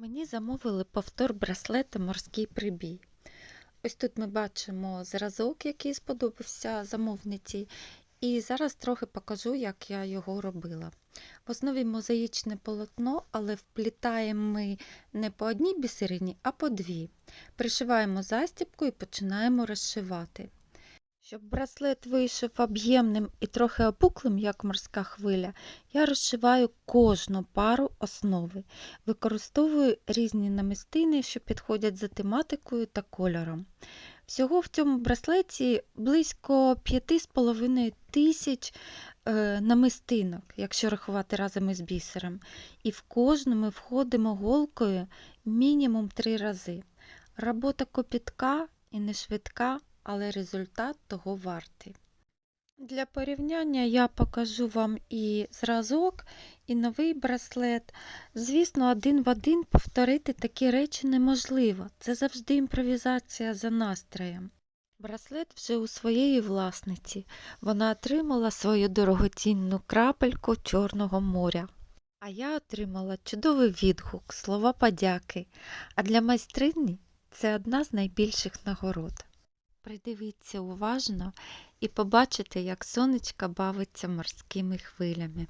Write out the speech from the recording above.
Мені замовили повтор браслета Морський прибій. Ось тут ми бачимо зразок, який сподобався замовниці, і зараз трохи покажу, як я його робила. В основі мозаїчне полотно, але вплітаємо ми не по одній бісерині, а по дві. Пришиваємо застібку і починаємо розшивати. Щоб браслет вийшов об'ємним і трохи опуклим, як морська хвиля, я розшиваю кожну пару основи. Використовую різні намистини, що підходять за тематикою та кольором. Всього в цьому браслеті близько 5,5 тисяч е, намистинок, якщо рахувати разом із бісером. І в кожну ми входимо голкою мінімум 3 рази. Робота копітка і не швидка, але результат того вартий. Для порівняння я покажу вам і зразок, і новий браслет. Звісно, один в один повторити такі речі неможливо. Це завжди імпровізація за настроєм. Браслет вже у своєї власниці. Вона отримала свою дорогоцінну крапельку Чорного моря. А я отримала чудовий відгук, слова подяки. А для майстрині це одна з найбільших нагород. Придивіться уважно і побачите, як сонечка бавиться морськими хвилями.